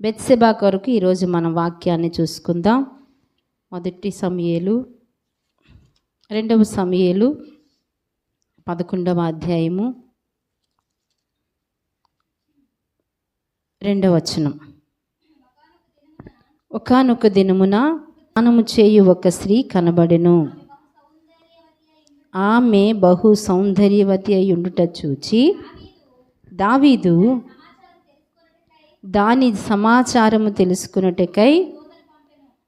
బెత్సెబా కొరకు ఈరోజు మనం వాక్యాన్ని చూసుకుందాం. మొదటి సమయలు రెండవ సమయలు పదకొండవ అధ్యాయము రెండవ వచనం. ఒకానొక దినమున స్నానము చేయు ఒక స్త్రీ కనబడెను. ఆమె బహు సౌందర్యవతి అయి ఉండుట చూచి దావీదు దాని సమాచారము తెలుసుకున్నటకై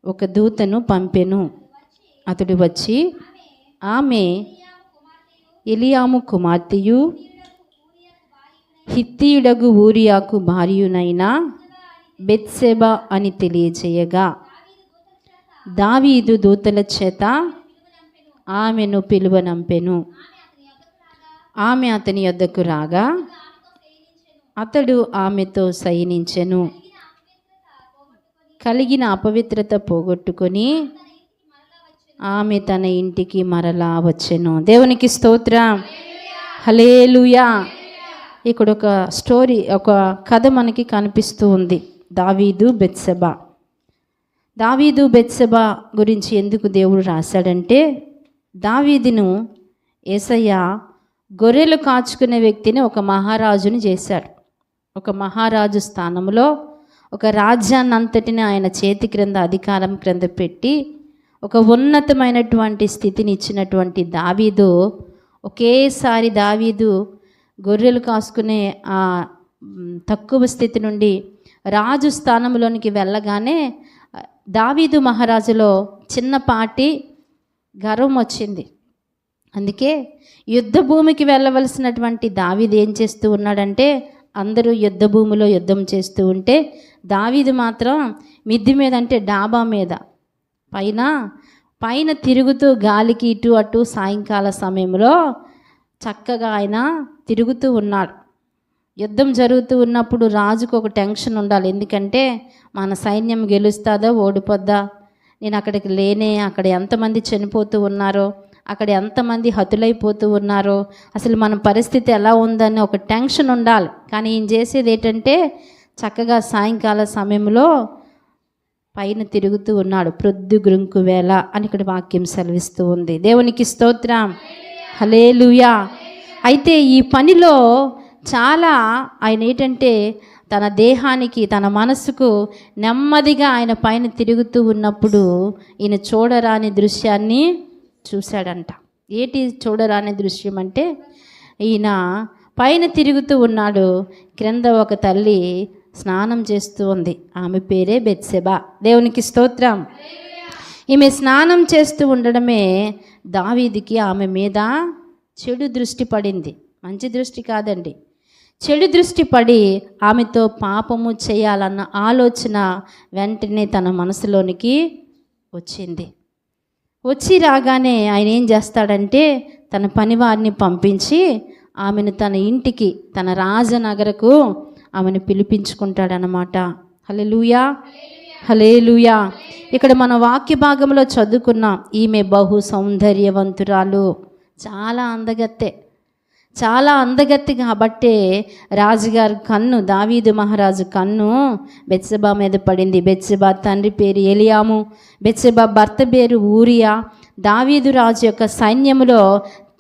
ఒక దూతను పంపెను. అతడు వచ్చి ఆమె ఎలియాము కుమార్తెయు హిత్తీయుడగు ఊరియాకు భార్యునైన బెత్సెబ అని తెలియజేయగా. దావీదు దూతల చేత ఆమెను పిలువనంపెను. ఆమె అతని యొద్దకు రాగా అతడు ఆమెతో శయనించెను. కలిగిన అపవిత్రత పోగొట్టుకొని ఆమె తన ఇంటికి మరలా వచ్చెను. దేవునికి స్తోత్రం. హలేలుయా ఇక్కడ ఒక స్టోరీ ఒక కథ మనకి కనిపిస్తూ ఉంది. దావీదు బెత్సెబా. దావీదు బెత్సెబా గురించి ఎందుకు దేవుడు రాశాడంటే దావీదును ఏసయ్య గొర్రెలు కాచుకునే వ్యక్తిని ఒక మహారాజుని చేశాడు. ఒక మహారాజు స్థానంలో ఒక రాజ్యాన్ని అంతటిని ఆయన చేతి క్రింద అధికారం క్రింద పెట్టి ఒక ఉన్నతమైనటువంటి స్థితిని ఇచ్చినటువంటి దావీదు ఒకేసారి దావీదు గొర్రెలు కాసుకునే ఆ తక్కువ స్థితి నుండి రాజు స్థానంలోనికి వెళ్ళగానే దావీదు మహారాజులో చిన్నపాటి గర్వం వచ్చింది. అందుకే యుద్ధ భూమికి వెళ్ళవలసినటువంటి దావీదు ఏం చేస్తూ ఉన్నాడంటే అందరూ యుద్ధ భూమిలో యుద్ధం చేస్తూ ఉంటే దావీది మాత్రం మిద్ది మీద అంటే డాబా మీద. పైన పైన తిరుగుతూ గాలికి ఇటు అటు సాయంకాల సమయంలో చక్కగా ఆయన తిరుగుతూ ఉన్నాడు. యుద్ధం జరుగుతూ ఉన్నప్పుడు రాజుకు ఒక టెన్షన్ ఉండాలి. ఎందుకంటే మన సైన్యం గెలుస్తుందా ఓడిపోద్దా? నేను అక్కడికి లేనే అక్కడ ఎంతమంది చనిపోతూ ఉన్నారో అక్కడ ఎంతమంది హతులైపోతూ ఉన్నారో అసలు మన పరిస్థితి ఎలా ఉందని ఒక టెన్షన్ ఉండాలి. కానీ ఈయన చేసేది ఏంటంటే చక్కగా సాయంకాల సమయంలో పైన తిరుగుతూ ఉన్నాడు ప్రొద్దు గురుంకు వేళ అని ఇక్కడ వాక్యం సెలవిస్తూ ఉంది. దేవునికి స్తోత్రం. హలేలుయా అయితే ఈ పనిలో చాలా ఆయన ఏంటంటే తన దేహానికి తన మనసుకు నెమ్మదిగా ఆయన పైన తిరుగుతూ ఉన్నప్పుడు ఈయన చూడరాని దృశ్యాన్ని చూశాడంట. ఏటి చూడరాని దృశ్యం అంటే ఈయన పైన తిరుగుతూ ఉన్నాడు. క్రింద ఒక తల్లి స్నానం చేస్తూ ఉంది. ఆమె పేరే బెత్సెబా. దేవునికి స్తోత్రం. ఈమె స్నానం చేస్తూ ఉండడమే దావీదికి ఆమె మీద చెడు దృష్టి పడింది. మంచి దృష్టి కాదండి. చెడు దృష్టి పడి ఆమెతో పాపము చేయాలన్న ఆలోచన వెంటనే తన మనసులోనికి వచ్చింది. వచ్చి రాగానే ఆయన ఏం చేస్తాడంటే తన పనివారిని పంపించి ఆమెను తన ఇంటికి తన రాజనగరకు ఆమెను పిలిపించుకుంటాడనమాట హలెలూయా హలేలుయా ఇక్కడ మన వాక్య భాగంలో చదువుకున్నాం ఈమె బహు సౌందర్యవంతురాలు. చాలా అందగత్తే. చాలా అందగత్తి కాబట్టే రాజుగారి కన్ను దావీదు మహారాజు కన్ను బెత్సబా మీద పడింది. బెత్సబా తండ్రి పేరు ఎలియాము బెత్సబా భర్త పేరు ఊరియా. దావీదు రాజు యొక్క సైన్యములో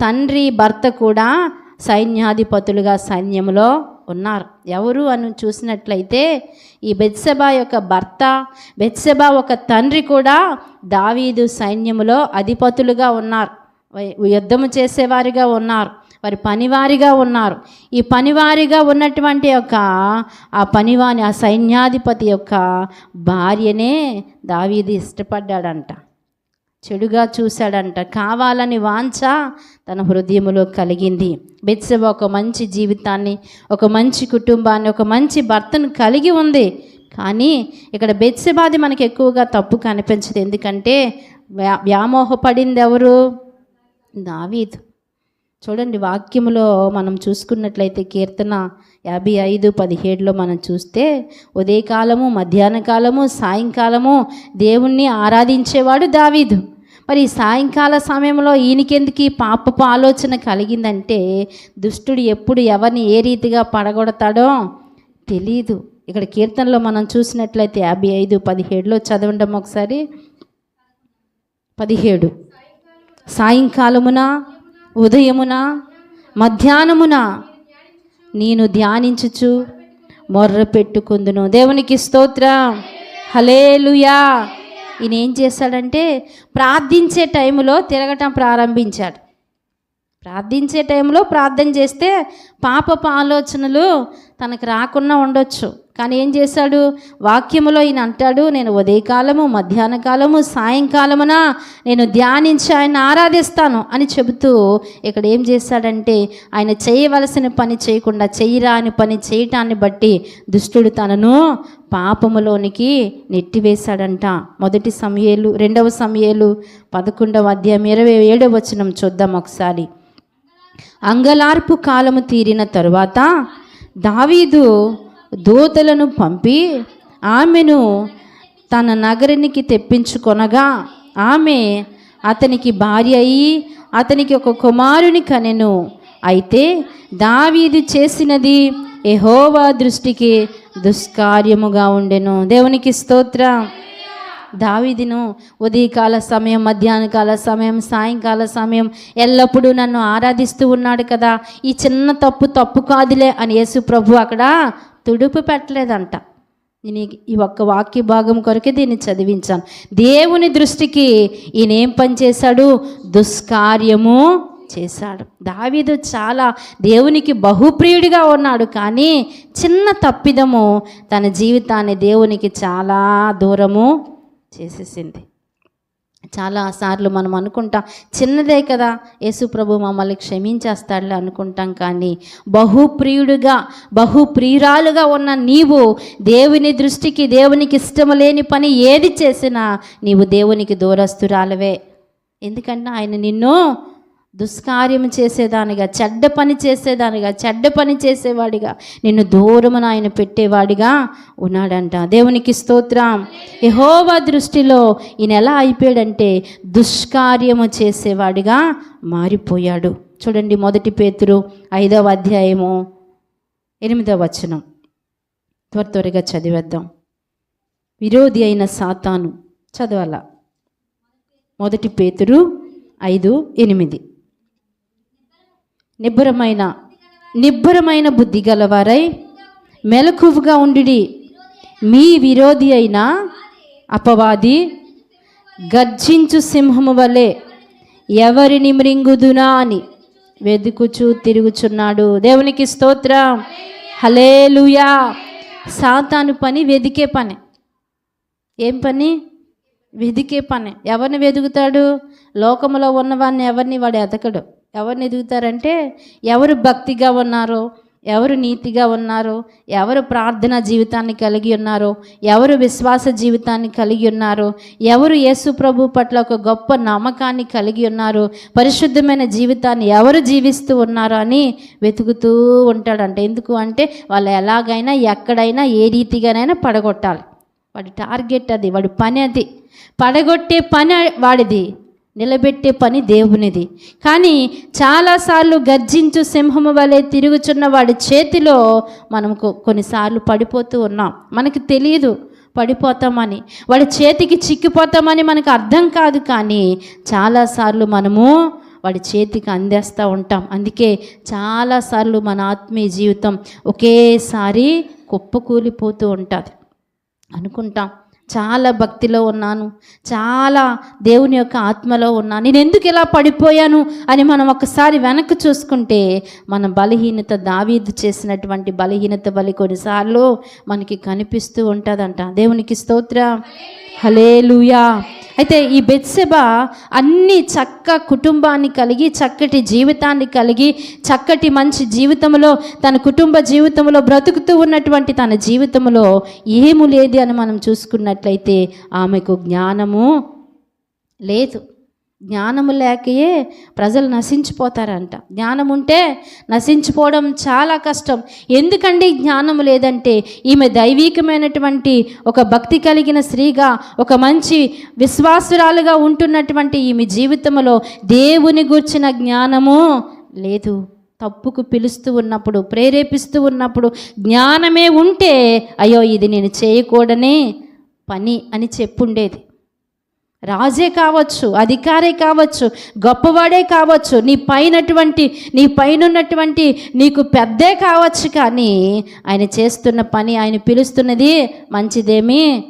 తండ్రి భర్త కూడా సైన్యాధిపతులుగా సైన్యంలో ఉన్నారు. ఎవరు అని చూసినట్లయితే ఈ బెత్సబా యొక్క భర్త బెత్సబా ఒక తండ్రి కూడా దావీదు సైన్యములో అధిపతులుగా ఉన్నారు. యుద్ధము చేసేవారిగా ఉన్నారు. వారి పనివారిగా ఉన్నారు. ఈ పనివారిగా ఉన్నటువంటి యొక్క ఆ పనివాని ఆ సైన్యాధిపతి యొక్క భార్యనే దావీది ఇష్టపడ్డాడంట. చెడుగా చూశాడంట. కావాలని వాంఛ తన హృదయంలో కలిగింది. బెత్సవ ఒక మంచి జీవితాన్ని ఒక మంచి కుటుంబాన్ని ఒక మంచి భర్తను కలిగి ఉంది. కానీ ఇక్కడ బెత్సబాది మనకి ఎక్కువగా తప్పు కనిపించదు. ఎందుకంటే వ్యా వ్యామోహపడింది ఎవరు? దావీదు. చూడండి వాక్యములో మనం చూసుకున్నట్లయితే కీర్తన యాభై ఐదు పదిహేడులో మనం చూస్తే ఉదయకాలము మధ్యాహ్న కాలము సాయంకాలము దేవుణ్ణి ఆరాధించేవాడు దావీదు. మరి సాయంకాల సమయంలో ఈయనకెందుకు ఈ పాపపు ఆలోచన కలిగిందంటే దుష్టుడు ఎప్పుడు ఎవరిని ఏ రీతిగా పడగొడతాడో తెలీదు. ఇక్కడ కీర్తనలో మనం చూసినట్లయితే యాభై ఐదు పదిహేడులో చదవండి ఒకసారి. పదిహేడు. సాయంకాలమున? ఉదయమున మధ్యాహ్నమున నేను ధ్యానించుచు మొర్ర పెట్టుకుందును. దేవునికి స్తోత్రం. హలేలుయా ఈయన ఏం చేశాడంటే ప్రార్థించే టైంలో తిరగటం ప్రారంభించాడు. ప్రార్థించే టైంలో ప్రార్థన చేస్తే పాప ఆలోచనలు తనకు రాకుండా ఉండొచ్చు. కానీ ఏం చేశాడు? వాక్యములో ఈయన అంటాడు నేను ఉదయకాలము మధ్యాహ్న కాలము సాయంకాలమున నేను ధ్యానించి ఆయన ఆరాధిస్తాను అని చెబుతూ ఇక్కడ ఏం చేశాడంటే ఆయన చేయవలసిన పని చేయకుండా చేయరాని పని చేయటాన్ని బట్టి దుష్టుడు తనను పాపములోనికి నెట్టివేశాడంట. మొదటి సమయలు రెండవ సమయలు పదకొండవ అధ్యాయం ఇరవై ఏడవ వచనం చూద్దాం ఒకసారి. అంగలార్పు కాలము తీరిన తరువాత దావీదు దూతలను పంపి ఆమెను తన నగరానికి తెప్పించుకొనగా ఆమె అతనికి భార్య అయి అతనికి ఒక కుమారుని కనెను. అయితే దావీదు చేసినది ఎహోవా దృష్టికి దుష్కార్యముగా ఉండెను. దేవునికి స్తోత్రం. దావీదును ఉదయకాల సమయం మధ్యాహ్నకాల సమయం సాయంకాల సమయం ఎల్లప్పుడూ నన్ను ఆరాధిస్తూ ఉన్నాడు కదా. ఈ చిన్న తప్పు తప్పు కాదులే అని యేసు ప్రభు అక్కడ తుడుపు పెట్టలేదంట. నేను ఈ- ఒక్క వాక్య భాగం కొరకే దీన్ని చదివించాను. దేవుని దృష్టికి ఈయన ఏం పని చేశాడు? దుష్కార్యము చేశాడు. దావీదు చాలా దేవునికి బహుప్రియుడిగా ఉన్నాడు. కానీ చిన్న తప్పిదము తన జీవితాన్ని దేవునికి చాలా దూరము చేసేసింది. చాలా సార్లు మనం అనుకుంటాం చిన్నదే కదా యేసుప్రభు మమ్మల్ని క్షమించేస్తాడులే అనుకుంటాం కానీ బహుప్రియుడుగా బహుప్రియురాలుగా ఉన్న నీవు దేవుని దృష్టికి దేవునికి ఇష్టం లేని పని ఏది చేసినా నీవు దేవునికి దూరస్తురాలవే ఎందుకంటే ఆయన నిన్ను దుష్కార్యం చేసేదానిగా చెడ్డ పని చేసేదానిగా చెడ్డ పని చేసేవాడిగా నిన్ను దూరమున ఆయన పెట్టేవాడిగా ఉన్నాడంట. దేవునికి స్తోత్రం. యహోవా దృష్టిలో ఈయన ఎలా అయిపోయాడంటే దుష్కార్యము చేసేవాడిగా మారిపోయాడు. చూడండి మొదటి పేతురు ఐదవ అధ్యాయము ఎనిమిదవ వచనం. త్వర త్వరగా చదివేద్దాం. విరోధి అయిన సాతాను. చదవాల? మొదటి పేతురు ఐదు ఎనిమిది. నిబ్బరమైన నిబ్బరమైన బుద్ధి గలవారై మెలకువగా ఉండి మీ విరోధి అయిన అపవాది గర్జించు సింహము వలె ఎవరిని మృంగుదునా అని వెతుకుచూ తిరుగుచున్నాడు. దేవునికి స్తోత్రం. హలేలుయా సాతాను పని వెదికే పని. ఏం పని? వెదికే పని. ఎవరిని వెతుకుతాడు? లోకములో ఉన్నవాడిని ఎవరిని వాడు ఎతకడు? ఎవరిని ఎదుగుతారంటే ఎవరు భక్తిగా ఉన్నారో ఎవరు నీతిగా ఉన్నారో ఎవరు ప్రార్థన జీవితాన్ని కలిగి ఉన్నారో ఎవరు విశ్వాస జీవితాన్ని కలిగి ఉన్నారో ఎవరు యేసు ప్రభు పట్ల ఒక గొప్ప నమ్మకాన్ని కలిగి ఉన్నారో పరిశుద్ధమైన జీవితాన్ని ఎవరు జీవిస్తూ ఉన్నారో అని వెతుకుతూ ఉంటాడంట. ఎందుకు అంటే వాళ్ళు ఎలాగైనా ఎక్కడైనా ఏ రీతిగానైనా పడగొట్టాలి. వాడి టార్గెట్ అది వాడి పని అది. పడగొట్టే పని వాడిది. నిలబెట్టే పని దేవునిది. కానీ చాలాసార్లు గర్జించు సింహము వలె తిరుగుచున్న వాడి చేతిలో మనం కొన్నిసార్లు పడిపోతూ ఉన్నాం. మనకి తెలియదు పడిపోతామని. వాడి చేతికి చిక్కిపోతామని మనకు అర్థం కాదు కానీ చాలాసార్లు మనము వాడి చేతికి అందేస్తూ ఉంటాం. అందుకే చాలాసార్లు మన ఆత్మీయ జీవితం ఒకేసారి కుప్పకూలిపోతూ ఉంటుంది. అనుకుంటాం. చాలా భక్తిలో ఉన్నాను. చాలా దేవుని యొక్క ఆత్మలో ఉన్నాను. నేను ఎందుకు ఇలా పడిపోయాను అని మనం ఒకసారి వెనక్కి చూసుకుంటే మన బలహీనత దావీదు చేసినటువంటి బలహీనత బలి కొన్నిసార్లు మనకి కనిపిస్తూ ఉంటుందంట. దేవునికి స్తోత్ర. హలేలుయా అయితే ఈ బెత్సెబ అన్ని చక్క కుటుంబాన్ని కలిగి చక్కటి జీవితాన్ని కలిగి చక్కటి మంచి జీవితంలో తన కుటుంబ జీవితంలో బ్రతుకుతూ ఉన్నటువంటి తన జీవితంలో ఏము లేదు అని మనం చూసుకున్నట్లయితే ఆమెకు జ్ఞానము లేదు. జ్ఞానము లేకయే ప్రజలు నశించిపోతారంట. జ్ఞానం ఉంటే నశించిపోవడం చాలా కష్టం. ఎందుకండి జ్ఞానం లేదంటే? ఈమె దైవీకమైనటువంటి ఒక భక్తి కలిగిన స్త్రీగా ఒక మంచి విశ్వాసురాలుగా ఉంటున్నటువంటి ఈమె జీవితంలో దేవుని గూర్చిన జ్ఞానము లేదు. తప్పుకు పిలుస్తూ ఉన్నప్పుడు ప్రేరేపిస్తూ ఉన్నప్పుడు జ్ఞానమే ఉంటే అయ్యో ఇది నేను చేయకూడని పని అని చెప్పుండేది. రాజే కావచ్చు అధికారే కావచ్చు గొప్పవాడే కావచ్చు నీ పైనటువంటి నీ పైనటువంటి నీకు పెద్దే కావచ్చు కానీ ఆయన చేస్తున్న పని ఆయన పిలుస్తున్నది మంచిదేమీ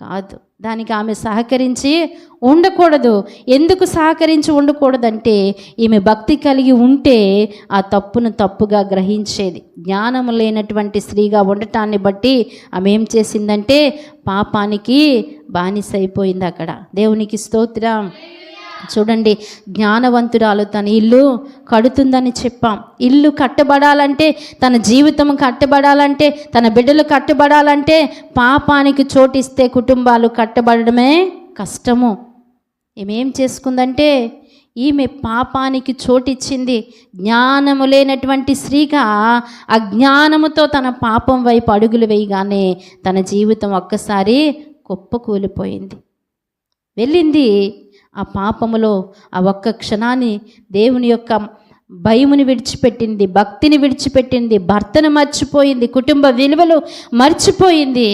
కాదు. దానికి ఆమె సహకరించి ఉండకూడదు. ఎందుకు సహకరించి ఉండకూడదంటే ఈమె భక్తి కలిగి ఉంటే ఆ తప్పును తప్పుగా గ్రహించేది. జ్ఞానం లేనటువంటి స్త్రీగా ఉండటాన్ని బట్టి ఆమె ఏం చేసిందంటే పాపానికి బానిసైపోయింది అక్కడ. దేవునికి స్తోత్రం. చూడండి జ్ఞానవంతురాలు తన ఇల్లు కడుతుందని చెప్పాం. ఇల్లు కట్టబడాలంటే తన జీవితం కట్టబడాలంటే తన బిడ్డలు కట్టబడాలంటే పాపానికి చోటిస్తే కుటుంబాలు కట్టబడడమే కష్టము. ఏమేం చేసుకుందంటే ఈమె పాపానికి చోటిచ్చింది జ్ఞానము లేనటువంటి స్త్రీగా అజ్ఞానముతో తన పాపం వైపు అడుగులు వేయగానే తన జీవితం ఒక్కసారి కుప్పకూలిపోయింది. వెళ్ళింది ఆ పాపములో ఆ ఒక్క క్షణాన్ని దేవుని యొక్క భయముని విడిచిపెట్టింది భక్తిని విడిచిపెట్టింది భర్తను మర్చిపోయింది కుటుంబ విలువలు మర్చిపోయింది.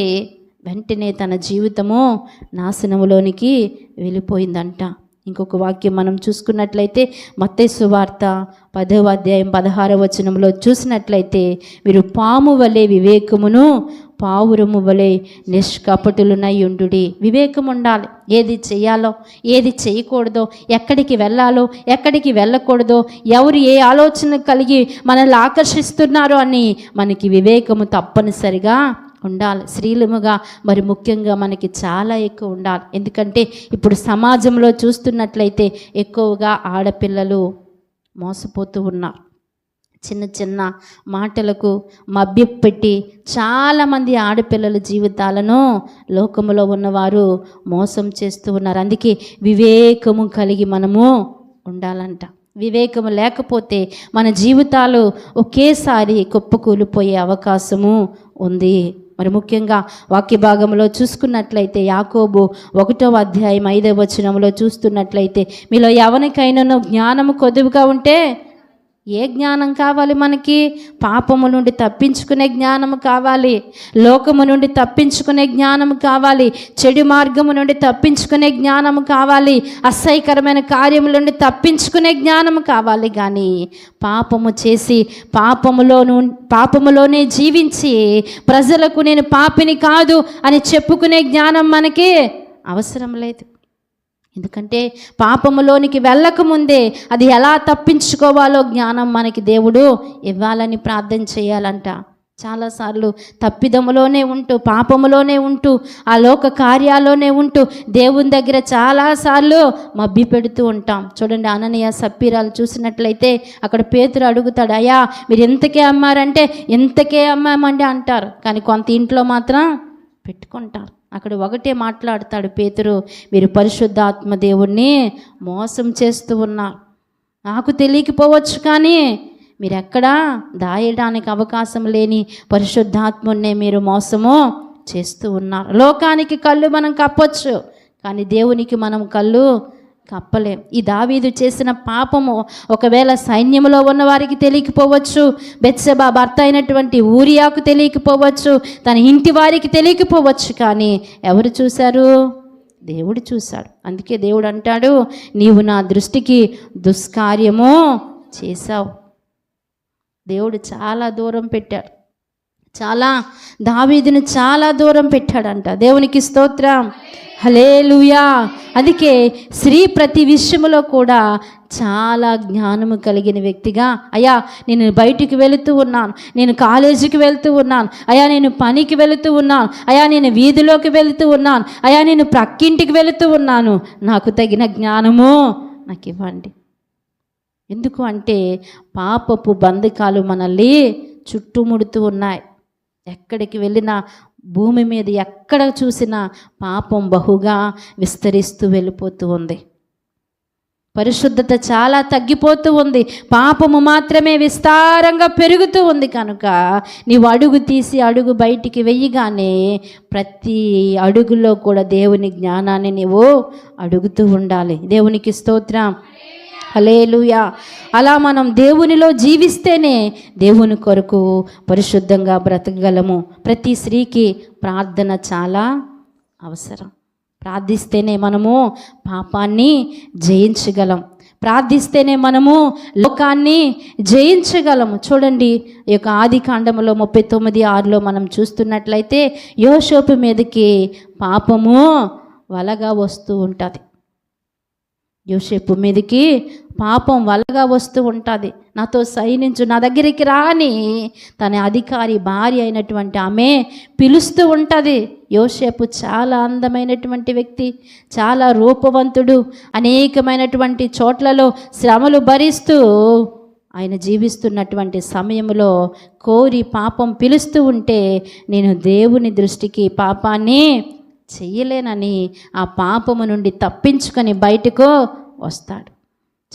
వెంటనే తన జీవితము నాశనములోనికి వెళ్ళిపోయిందంట. ఇంకొక వాక్యం మనం చూసుకున్నట్లయితే మత్తే సువార్త పదవ అధ్యాయం పదహారవ వచనంలో చూసినట్లయితే మీరు పాము వలె వివేకమును పావురము వలె నిష్కపటులునై ఉండు వివేకం ఉండాలి ఏది చేయాలో ఏది చేయకూడదో ఎక్కడికి వెళ్ళాలో ఎక్కడికి వెళ్ళకూడదో ఎవరు ఏ ఆలోచన కలిగి మనల్ని ఆకర్షిస్తున్నారో అని మనకి వివేకము తప్పనిసరిగా ఉండాలి. స్త్రీలముగా మరి ముఖ్యంగా మనకి చాలా ఎక్కువ ఉండాలి. ఎందుకంటే ఇప్పుడు సమాజంలో చూస్తున్నట్లయితే ఎక్కువగా ఆడపిల్లలు మోసపోతూ ఉన్నారు. చిన్న చిన్న మాటలకు మభ్యపెట్టి చాలామంది ఆడపిల్లల జీవితాలను లోకములో ఉన్నవారు మోసం చేస్తూ ఉన్నారు. అందుకే వివేకము కలిగి మనము ఉండాలంట. వివేకము లేకపోతే మన జీవితాలు ఒకేసారి కుప్పకూలిపోయే అవకాశము ఉంది. మరి ముఖ్యంగా వాక్య భాగంలో చూసుకున్నట్లయితే యాకోబు ఒకటో అధ్యాయం ఐదవ వచనంలో చూస్తున్నట్లయితే మీలో ఎవరికైనానో జ్ఞానము కొద్దుగా ఉంటే ఏ జ్ఞానం కావాలి మనకి? పాపము నుండి తప్పించుకునే జ్ఞానము కావాలి. లోకము నుండి తప్పించుకునే జ్ఞానము కావాలి. చెడు మార్గము నుండి తప్పించుకునే జ్ఞానము కావాలి. అసహ్యకరమైన కార్యముల నుండి తప్పించుకునే జ్ఞానము కావాలి కానీ పాపము చేసి పాపములో పాపములోనే జీవించి ప్రజలకు నేను పాపిని కాదు అని చెప్పుకునే జ్ఞానం మనకి అవసరం లేదు. ఎందుకంటే పాపములోనికి వెళ్ళకముందే అది ఎలా తప్పించుకోవాలో జ్ఞానం మనకి దేవుడు ఇవ్వాలని ప్రార్థన చేయాలంట. చాలాసార్లు తప్పిదములోనే ఉంటూ పాపములోనే ఉంటూ ఆ లోక కార్యాల్లోనే ఉంటూ దేవుని దగ్గర చాలాసార్లు మబ్బి పెడుతూ ఉంటాం. చూడండి అననీయ సప్పీరాలు చూసినట్లయితే అక్కడ పేతురు అడుగుతాడు అయ్యా మీరు ఎంతకే అమ్మారంటే ఎంతకే అమ్మామండి అంటారు. కానీ కొంత ఇంట్లో మాత్రం పెట్టుకుంటారు. అక్కడ ఒకటే మాట్లాడతాడు పేతురు మీరు పరిశుద్ధాత్మ దేవుణ్ణి మోసం చేస్తూ ఉన్నారు నాకు తెలియకపోవచ్చు కానీ మీరు ఎక్కడా దాయడానికి అవకాశం లేని పరిశుద్ధాత్మున్నే మీరు మోసము చేస్తూ ఉన్నారు. లోకానికి కళ్ళు మనం కప్పొచ్చు కానీ దేవునికి మనం కళ్ళు కప్పలేం. ఈ దావీదు చేసిన పాపము ఒకవేళ సైన్యంలో ఉన్న వారికి తెలియకపోవచ్చు బెత్సబా భర్త అయినటువంటి ఊరియాకు తెలియకపోవచ్చు తన ఇంటి వారికి తెలియకపోవచ్చు కానీ ఎవరు చూశారు? దేవుడు చూశాడు. అందుకే దేవుడు అంటాడు నీవు నా దృష్టికి దుష్కార్యము చేశావు. దేవుడు చాలా దూరం పెట్టాడు. చాలా దావీదును చాలా దూరం పెట్టాడంట. దేవునికి స్తోత్రం. హలేలుయా అందుకే స్త్రీ ప్రతి విషయంలో కూడా చాలా జ్ఞానము కలిగిన వ్యక్తిగా. అయ్యా నేను బయటికి వెళుతూ ఉన్నాను. నేను కాలేజీకి వెళ్తూ ఉన్నాను. అయా నేను పనికి వెళుతూ ఉన్నాను. అయా నేను వీధిలోకి వెళుతూ ఉన్నాను. అయా నేను ప్రక్కింటికి వెళుతూ ఉన్నాను. నాకు తగిన జ్ఞానము నాకు ఇవ్వండి. ఎందుకు అంటే పాపపు బంధకాలు మనల్ని చుట్టుముడుతూ ఉన్నాయి. ఎక్కడికి వెళ్ళినా భూమి మీద ఎక్కడ చూసినా పాపం బహుగా విస్తరిస్తూ వెళ్ళిపోతూ ఉంది. పరిశుద్ధత చాలా తగ్గిపోతూ ఉంది. పాపము మాత్రమే విస్తారంగా పెరుగుతూ ఉంది కనుక నీవు అడుగు తీసి అడుగు బయటికి వెయ్యగానే ప్రతి అడుగులో కూడా దేవుని జ్ఞానాన్ని నీవు అడుగుతూ ఉండాలి. దేవునికి స్తోత్రం. హలేలుయా అలా మనం దేవునిలో జీవిస్తేనే దేవుని కొరకు పరిశుద్ధంగా బ్రతకగలము. ప్రతి స్త్రీకి ప్రార్థన చాలా అవసరం. ప్రార్థిస్తేనే మనము పాపాన్ని జయించగలం. ప్రార్థిస్తేనే మనము లోకాన్ని జయించగలము. చూడండి ఈ యొక్క ఆది కాండములో ముప్పై తొమ్మిది ఆరులో మనం చూస్తున్నట్లయితే యోషోపు మీదకి పాపము వలగా వస్తూ ఉంటుంది. యోసేపు మీదకి పాపం వలగా వస్తూ ఉంటుంది. నాతో సైనించు నా దగ్గరికి రాని తన అధికారి భార్య అయినటువంటి ఆమె పిలుస్తూ ఉంటుంది. యోసేపు చాలా అందమైనటువంటి వ్యక్తి చాలా రూపవంతుడు అనేకమైనటువంటి చోట్లలో శ్రమలు భరిస్తూ ఆయన జీవిస్తున్నటువంటి సమయంలో కోరి పాపం పిలుస్తూ ఉంటే నేను దేవుని దృష్టికి పాపాన్ని చెయ్యలేనని ఆ పాపము నుండి తప్పించుకొని బయటకు వస్తాడు.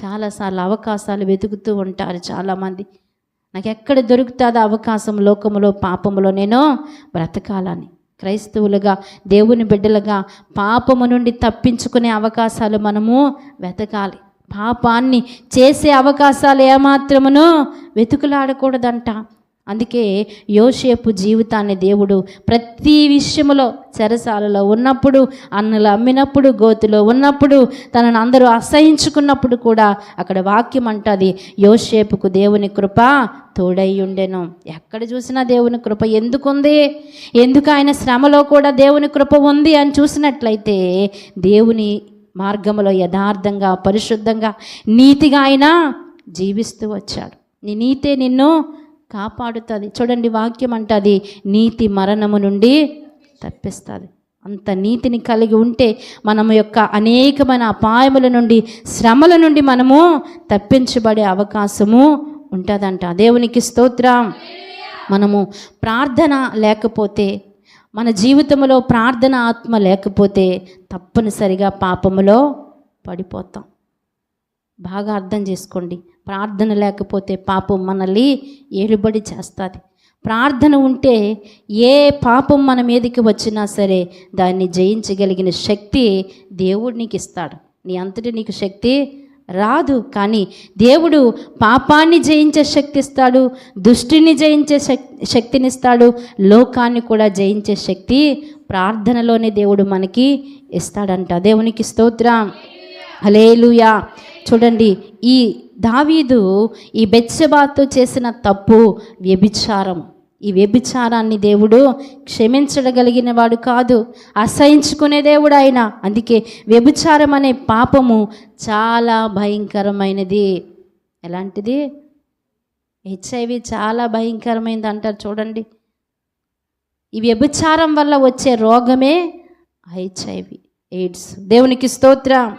చాలాసార్లు అవకాశాలు వెతుకుతూ ఉంటారు చాలామంది. నాకు ఎక్కడ దొరుకుతుందో అవకాశం లోకములో పాపములో నేను బ్రతకాలని. క్రైస్తవులుగా దేవుని బిడ్డలుగా పాపము నుండి తప్పించుకునే అవకాశాలు మనము వెతకాలి. పాపాన్ని చేసే అవకాశాలు ఏమాత్రమును వెతుకులాడకూడదంట. అందుకే యోసేపు జీవితాన్ని దేవుడు ప్రతి విషయములో చెరసాలలో ఉన్నప్పుడు అన్నలు అమ్మినప్పుడు గోతులో ఉన్నప్పుడు తనను అందరూ అసహించుకున్నప్పుడు కూడా అక్కడ వాక్యం అంటది యోసేపుకు దేవుని కృప తోడై ఉండెను. ఎక్కడ చూసినా దేవుని కృప ఎందుకుంది? ఎందుకు ఆయన శ్రమలో కూడా దేవుని కృప ఉంది అని చూసినట్లయితే దేవుని మార్గంలో యథార్థంగా పరిశుద్ధంగా నీతిగా ఆయన జీవిస్తూ వచ్చాడు. నీ నీతే నిన్ను కాపాడుతుంది. చూడండి వాక్యం అంటది నీతి మరణము నుండి తప్పిస్తుంది. అంత నీతిని కలిగి ఉంటే మనము యొక్క అనేకమైన అపాయముల నుండి శ్రమల నుండి మనము తప్పించబడే అవకాశము ఉంటుందంట. దేవునికి స్తోత్రం. మనము ప్రార్థన లేకపోతే మన జీవితంలో ప్రార్థన ఆత్మ లేకపోతే తప్పనిసరిగా పాపములో పడిపోతాం. బాగా అర్థం చేసుకోండి. ప్రార్థన లేకపోతే పాపం మనల్ని ఏలుబడి చేస్తుంది. ప్రార్థన ఉంటే ఏ పాపం మన మీదకి వచ్చినా సరే దాన్ని జయించగలిగిన శక్తి దేవుడు నీకు ఇస్తాడు నీ అంతటి నీకు శక్తి రాదు. కానీ దేవుడు పాపాన్ని జయించే శక్తి ఇస్తాడు దుష్టిని జయించే శక్- శక్తినిస్తాడు లోకాన్ని కూడా జయించే శక్తి ప్రార్థనలోనే దేవుడు మనకి ఇస్తాడంట. దేవునికి స్తోత్రం. హలేలుయా చూడండి ఈ దావీదు ఈ బెత్సెబాతో చేసిన తప్పు వ్యభిచారం. ఈ వ్యభిచారాన్ని దేవుడు క్షమించగలిగిన వాడు కాదు అసహించుకునే దేవుడు ఆయన. అందుకే వ్యభిచారం అనే పాపము చాలా భయంకరమైనది. ఎలాంటిది? హెచ్ఐవి చాలా భయంకరమైనది అంటారు చూడండి. ఈ వ్యభిచారం వల్ల వచ్చే రోగమే హెచ్ఐవి. ఎయిడ్స్. దేవునికి స్తోత్ర.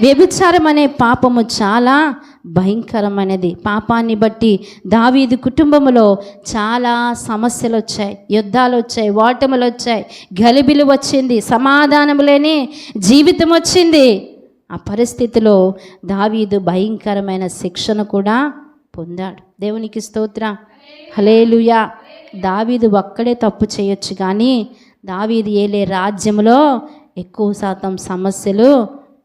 వ్యభిచారం అనే పాపము చాలా భయంకరమైనది. పాపాన్ని బట్టి దావీది కుటుంబంలో చాలా సమస్యలు వచ్చాయి. యుద్ధాలు వచ్చాయి ఓటములు వచ్చాయి. గలిబిలు వచ్చింది సమాధానం లేని జీవితం వచ్చింది. ఆ పరిస్థితిలో దావీదు భయంకరమైన శిక్షను కూడా పొందాడు. దేవునికి స్తోత్ర. హలేలుయా దావీదు ఒక్కడే తప్పు చేయొచ్చు కానీ దావీది ఏలే రాజ్యంలో ఎక్కువ శాతం సమస్యలు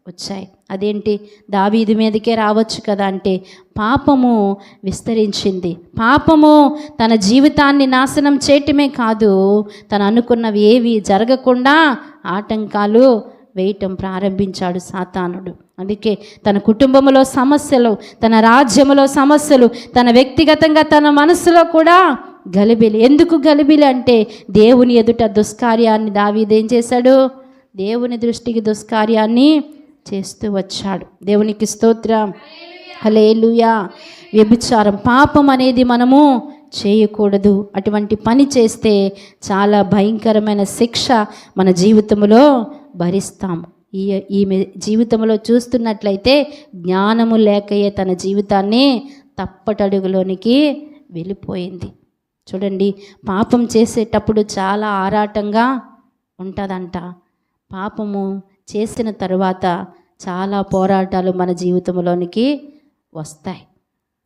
వచ్చాయి. అదేంటి? దావీదు మీదకే రావచ్చు కదా అంటే పాపము విస్తరించింది. పాపము తన జీవితాన్ని నాశనం చేయటమే కాదు తను అనుకున్నవి ఏవి జరగకుండా ఆటంకాలు వేయటం ప్రారంభించాడు సాతానుడు. అందుకే తన కుటుంబంలో సమస్యలు తన రాజ్యములో సమస్యలు తన వ్యక్తిగతంగా తన మనసులో కూడా గలిబిలి. ఎందుకు గలిబిలి అంటే దేవుని ఎదుట దుష్కార్యాన్ని దావీదేం చేశాడు? దేవుని దృష్టికి దుష్కార్యాన్ని చేస్తూ వచ్చాడు. దేవునికి స్తోత్రం. హలేలుయా వ్యభిచారం పాపం అనేది మనము చేయకూడదు. అటువంటి పని చేస్తే చాలా భయంకరమైన శిక్ష మన జీవితంలో భరిస్తాం. ఈ ఈమె జీవితంలో చూస్తున్నట్లయితే జ్ఞానము లేకయే తన జీవితాన్ని తప్పటడుగులోనికి వెళ్ళిపోయింది. చూడండి పాపం చేసేటప్పుడు చాలా ఆరాటంగా ఉంటుందంట. పాపము చేసిన తరువాత చాలా పోరాటాలు మన జీవితంలోనికి వస్తాయి.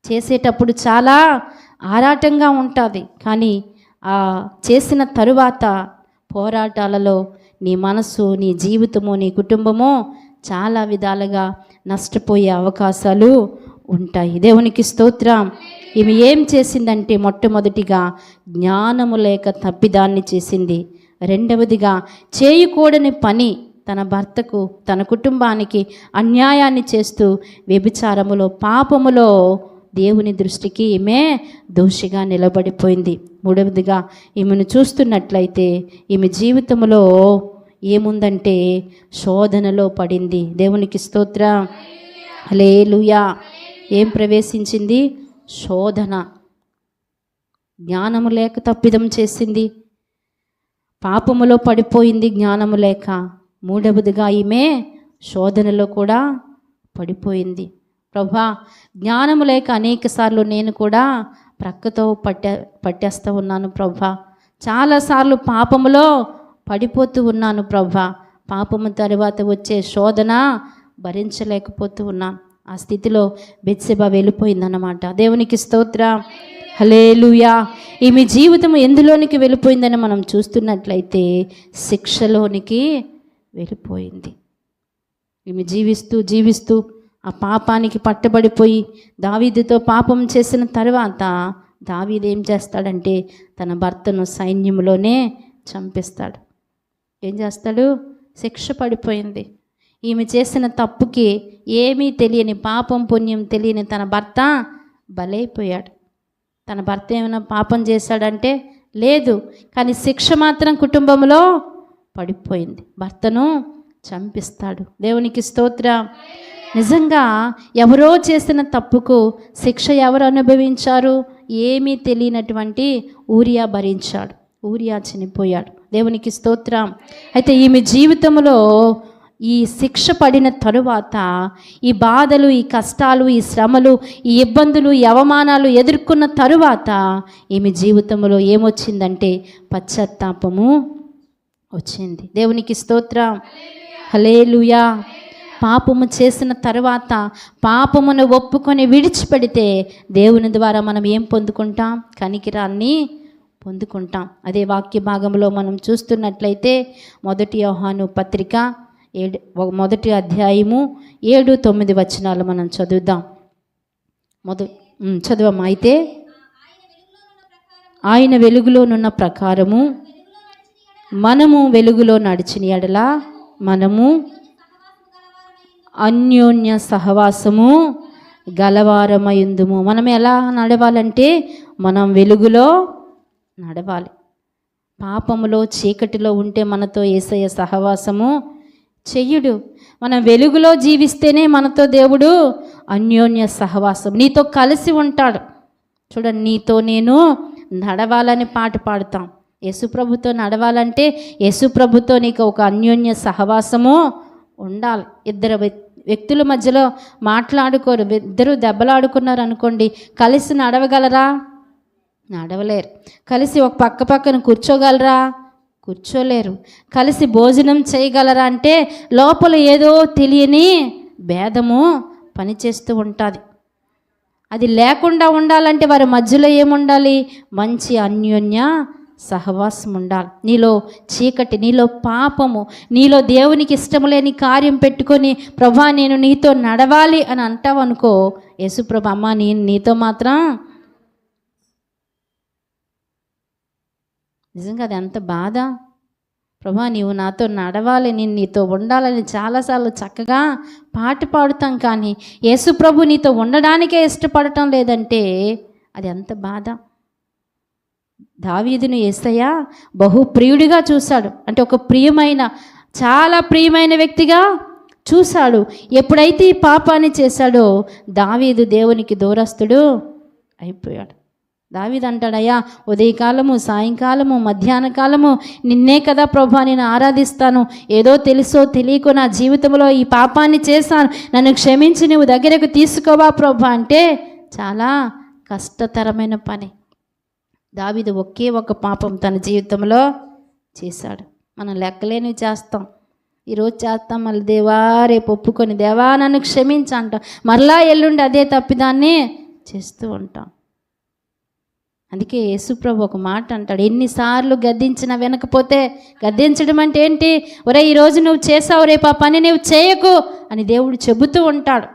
చేసేటప్పుడు చాలా ఆరాటంగా ఉంటుంది. కానీ ఆ చేసిన తరువాత పోరాటాలలో నీ మనసు నీ జీవితము నీ కుటుంబము చాలా విధాలుగా నష్టపోయే అవకాశాలు ఉంటాయి. దేవునికి స్తోత్రం. ఈమె ఏం చేసిందంటే మొట్టమొదటిగా జ్ఞానము లేక తప్పిదాన్ని చేసింది రెండవదిగా చేయకూడని పని తన భర్తకు తన కుటుంబానికి అన్యాయాన్ని చేస్తూ వ్యభిచారములో పాపములో దేవుని దృష్టికి ఈమె దోషిగా నిలబడిపోయింది. మూడవదిగా ఈమెను చూస్తున్నట్లయితే ఈమె జీవితంలో ఏముందంటే శోధనలో పడింది. దేవునికి స్తోత్ర. లేలుయా ఏం ప్రవేశించింది? శోధన. జ్ఞానము లేక తప్పిదం చేసింది. పాపములో పడిపోయింది జ్ఞానము లేక మూడవదిగా ఈమె శోధనలో కూడా పడిపోయింది. ప్రభా జ్ఞానము లేక అనేక సార్లు నేను కూడా ప్రక్కతో పట్టే పట్టేస్తూ ఉన్నాను ప్రభా. చాలాసార్లు పాపములో పడిపోతూ ఉన్నాను ప్రభా. పాపము తర్వాత వచ్చే శోధన భరించలేకపోతూ ఉన్నాను ఆ స్థితిలో బెత్సెబ వెళ్ళిపోయిందన్నమాట. దేవునికి స్తోత్ర. హలేలుయా ఈమె జీవితం ఎందులోనికి వెళ్ళిపోయిందని మనం చూస్తున్నట్లయితే శిక్షలోనికి వెళ్ళిపోయింది. ఈమె జీవిస్తూ జీవిస్తూ ఆ పాపానికి పట్టబడిపోయి దావీదుతో పాపం చేసిన తర్వాత దావీదు ఏం చేస్తాడంటే తన భర్తను సైన్యంలోనే చంపిస్తాడు. ఏం చేస్తాడు? శిక్ష పడిపోయింది. ఈమె చేసిన తప్పుకి ఏమీ తెలియని పాపం పుణ్యం తెలియని తన భర్త బలైపోయాడు. తన భర్త ఏమైనా పాపం చేశాడంటే లేదు కానీ శిక్ష మాత్రం కుటుంబంలో పడిపోయింది. భర్తను చంపిస్తాడు. దేవునికి స్తోత్ర. నిజంగా ఎవరో చేసిన తప్పుకు శిక్ష ఎవరు అనుభవించారు? ఏమీ తెలియనటువంటి ఊరియా భరించాడు. ఊరియా చనిపోయాడు. దేవునికి స్తోత్రం. అయితే ఈమె జీవితంలో ఈ శిక్ష పడిన తరువాత ఈ బాధలు ఈ కష్టాలు ఈ శ్రమలు ఈ ఇబ్బందులు ఈ అవమానాలు ఎదుర్కొన్న తరువాత ఈమె జీవితంలో ఏమొచ్చిందంటే పశ్చాత్తాపము వచ్చింది. దేవునికి స్తోత్రం. హలేలుయా పాపము చేసిన తర్వాత పాపమును ఒప్పుకొని విడిచిపెడితే దేవుని ద్వారా మనం ఏం పొందుకుంటాం? కనికిరాన్ని పొందుకుంటాం. అదే వాక్య భాగంలో మనం చూస్తున్నట్లయితే మొదటి యోహాను పత్రిక ఏడు మొదటి అధ్యాయము ఏడు తొమ్మిది వచనాలు మనం చదువుదాం. మొద చదువమ్మా. అయితే ఆయన వెలుగులోనున్న ప్రకారము మనము వెలుగులో నడిచిన ఎడల మనము అన్యోన్య సహవాసము గలవారమయుందుము. మనం ఎలా నడవాలంటే మనం వెలుగులో నడవాలి. పాపములో చీకటిలో ఉంటే మనతో ఏసయ్య సహవాసము చెయ్యుడు. మనం వెలుగులో జీవిస్తేనే మనతో దేవుడు అన్యోన్య సహవాసం. నీతో కలిసి ఉంటాడు. చూడండి నీతో నేను నడవాలని పాట పాడుతాం. యేసుప్రభుతో నడవాలంటే యేసుప్రభుతో నీకు ఒక అన్యోన్య సహవాసము ఉండాలి. ఇద్దరు వ్యక్తుల మధ్యలో మాట్లాడుకోరు. ఇద్దరు దెబ్బలాడుకున్నారు అనుకోండి కలిసి నడవగలరా? నడవలేరు. కలిసి ఒక పక్క పక్కన కూర్చోగలరా? కూర్చోలేరు. కలిసి భోజనం చేయగలరా అంటే లోపల ఏదో తెలియని భేదము పనిచేస్తూ ఉంటుంది. అది లేకుండా ఉండాలంటే వారి మధ్యలో ఏముండాలి? మంచి అన్యోన్య సహవాసం ఉండాలి. నీలో చీకటి నీలో పాపము నీలో దేవునికి ఇష్టం లేని కార్యం పెట్టుకొని ప్రభా నేను నీతో నడవాలి అని అంటావు అనుకో అమ్మ నేను నీతో మాత్రం నిజంగా అది ఎంత బాధ? ప్రభా నీవు నాతో నడవాలి నేను నీతో ఉండాలని చాలాసార్లు చక్కగా పాట పాడుతాం కానీ యేసు ప్రభు నీతో ఉండడానికే ఇష్టపడటం లేదంటే అది ఎంత బాధ? దావీదును ఏసయ్య బహు ప్రియుడిగా చూశాడు. అంటే ఒక ప్రియమైన చాలా ప్రియమైన వ్యక్తిగా చూశాడు. ఎప్పుడైతే ఈ పాపాన్ని చేశాడో దావీదు దేవునికి దూరస్తుడు అయిపోయాడు. దావిదంటాడయ్యా ఉదయకాలము సాయంకాలము మధ్యాహ్న కాలము నిన్నే కదా ప్రభా నేను ఆరాధిస్తాను. ఏదో తెలుసో తెలియకో నా జీవితంలో ఈ పాపాన్ని చేశాను. నన్ను క్షమించి నువ్వు దగ్గరకు తీసుకోవా ప్రభా అంటే చాలా కష్టతరమైన పని. దావిది ఒకే ఒక పాపం తన జీవితంలో చేశాడు. మనం లెక్కలేనివి చేస్తాం. ఈరోజు చేస్తాం మళ్ళీ దేవా రేపు ఒప్పుకొని దేవా నన్ను క్షమించంటాం మరలా ఎల్లుండి అదే తప్పిదాన్ని చేస్తూ ఉంటాం. అందుకే యేసుప్రభు ఒక మాట అంటాడు ఎన్నిసార్లు గద్దించినా వినకపోతే గద్దించడం అంటే ఏంటి? ఒరే ఈరోజు నువ్వు చేసావు రేపు ఆ పని నువ్వు చేయకు అని దేవుడు చెబుతూ ఉంటాడు.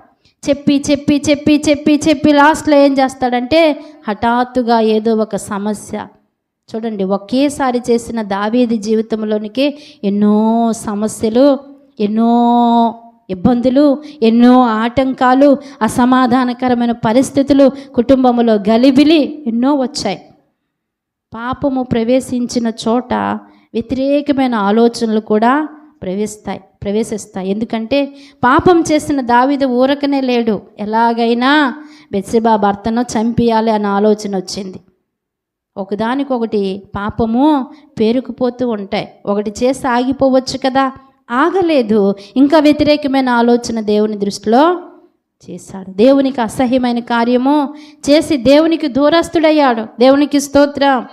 చెప్పి చెప్పి చెప్పి చెప్పి చెప్పి లాస్ట్లో ఏం చేస్తాడంటే హఠాత్తుగా ఏదో ఒక సమస్య. చూడండి ఒకేసారి చేసిన దావీది జీవితంలోనికి ఎన్నో సమస్యలు ఎన్నో ఇబ్బందులు ఎన్నో ఆటంకాలు అసమాధానకరమైన పరిస్థితులు కుటుంబంలో గలిబిలి ఎన్నో వచ్చాయి. పాపము ప్రవేశించిన చోట వ్యతిరేకమైన ఆలోచనలు కూడా ప్రవేశిస్తాయి ప్రవేశిస్తాయి. ఎందుకంటే పాపం చేసిన దావిద ఊరకనే లేడు. ఎలాగైనా బెత్సిబా భర్తను చంపియాలి అన్న ఆలోచన వచ్చింది. ఒకదానికొకటి పాపము పేరుకుపోతూ ఉంటాయి. ఒకటి చేసి ఆగిపోవచ్చు కదా. ఆగలేదు. ఇంకా వ్యతిరేకమైన ఆలోచన దేవుని దృష్టిలో చేశాడు. దేవునికి అసహ్యమైన కార్యము చేసి దేవునికి దూరస్తుడయ్యాడు దేవునికి స్తోత్రం.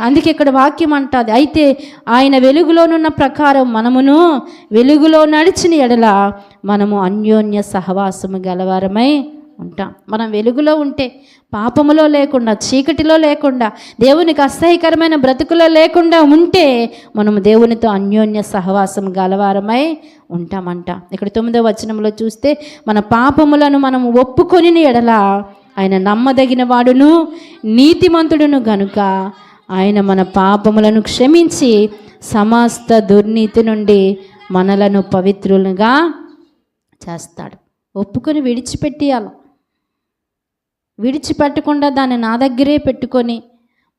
అందుకే ఇక్కడ వాక్యం అంటుంది. అయితే ఆయన వెలుగులోనున్న ప్రకారం మనమును వెలుగులో నడిచిన ఎడల మనము అన్యోన్య సహవాసము గలవారమై ఉంటాం. మనం వెలుగులో ఉంటే పాపములో లేకుండా చీకటిలో లేకుండా దేవునికి అసహ్యకరమైన బ్రతుకులో లేకుండా ఉంటే మనము దేవునితో అన్యోన్య సహవాసం గలవారమై ఉంటామంట. ఇక్కడ తొమ్మిదో వచనంలో చూస్తే మన పాపములను మనం ఒప్పుకొని ఎడల ఆయన నమ్మదగిన వాడును నీతిమంతుడును గనుక ఆయన మన పాపములను క్షమించి సమస్త దుర్నీతి నుండి మనలను పవిత్రులుగా చేస్తాడు. ఒప్పుకొని విడిచిపెట్టేయాలి. విడిచిపెట్టకుండా దాన్ని నా దగ్గరే పెట్టుకొని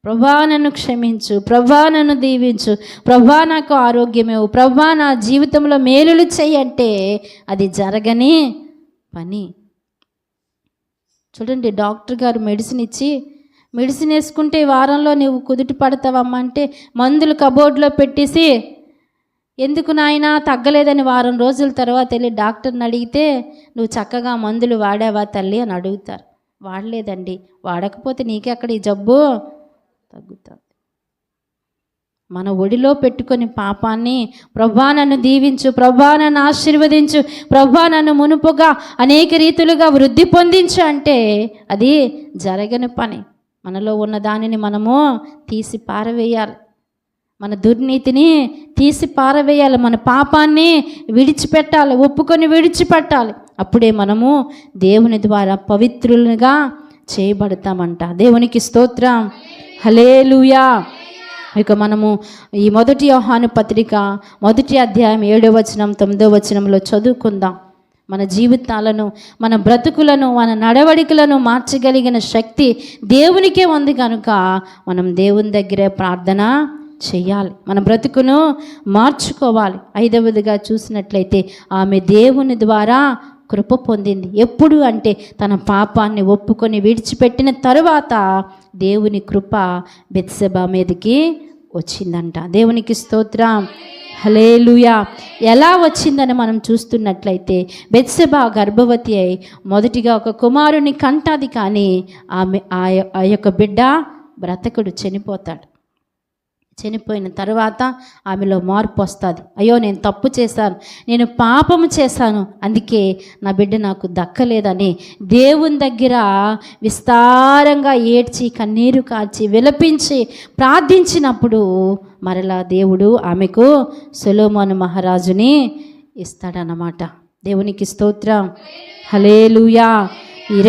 ప్రభా నన్ను క్షమించు. ప్రభా నన్ను దీవించు. ప్రభా నాకు ఆరోగ్యమేవు ప్రభా నా జీవితంలో మేలులు చెయ్యంటే అది జరగని పని. చూడండి డాక్టర్ గారు మెడిసిన్ ఇచ్చి మెడిసిన్ వేసుకుంటే వారంలో నువ్వు కుదుటి పడతావమ్మా అంటే మందులు కబోర్డ్లో పెట్టేసి ఎందుకు నాయనా తగ్గలేదని వారం రోజుల తర్వాత వెళ్ళి డాక్టర్ని అడిగితే నువ్వు చక్కగా మందులు వాడావా తల్లి అని అడుగుతారు. వాడలేదండి. వాడకపోతే నీకెక్కడ ఈ జబ్బు తగ్గుతుంది. మన ఒడిలో పెట్టుకొని పాపాన్ని ప్రభా నన్ను దీవించు ప్రభా నన్ను ఆశీర్వదించు ప్రభా నన్ను మునుపుగా అనేక రీతులుగా వృద్ధి పొందించు అంటే అది జరగని పని. మనలో ఉన్న దానిని మనము తీసి పారవేయాలి. మన దుర్నీతిని తీసి పారవేయాలి. మన పాపాన్ని విడిచిపెట్టాలి. ఒప్పుకొని విడిచిపెట్టాలి. అప్పుడే మనము దేవుని ద్వారా పవిత్రులుగా చేయబడతామంట. దేవునికి స్తోత్రం. హలేలుయా ఇక మనము ఈ మొదటి యోహాను పత్రిక మొదటి అధ్యాయం ఏడో వచనం తొమ్మిదో వచనంలో చదువుకుందాం. మన జీవితాలను మన బ్రతుకులను మన నడవడికలను మార్చగలిగిన శక్తి దేవునికే ఉంది కనుక మనం దేవుని దగ్గరే ప్రార్థన చేయాలి. మన బ్రతుకును మార్చుకోవాలి. ఐదవదిగా చూసినట్లయితే ఆమె దేవుని ద్వారా కృప పొందింది. ఎప్పుడు అంటే తన పాపాన్ని ఒప్పుకొని విడిచిపెట్టిన తరువాత దేవుని కృప బెత్సెబా మీదకి వచ్చిందంట. దేవునికి స్తోత్రం. హలేలుయా ఎలా వచ్చిందని మనం చూస్తున్నట్లయితే బెత్సెబా గర్భవతి అయి మొదటిగా ఒక కుమారుని కంటాది కానీ ఆమె ఆ ఆ యొక్క బిడ్డ బ్రతకుడు చనిపోతాడు. చనిపోయిన తర్వాత ఆమెలో మార్పు వస్తుంది. అయ్యో నేను తప్పు చేశాను. నేను పాపము చేశాను. అందుకే నా బిడ్డ నాకు దక్కలేదని దేవుని దగ్గర విస్తారంగా ఏడ్చి కన్నీరు కాల్చి విలపించి ప్రార్థించినప్పుడు మరలా దేవుడు ఆమెకు సులోమాను మహారాజుని ఇస్తాడనమాట దేవునికి స్తోత్రం. హలేలుయా ఈ రెండు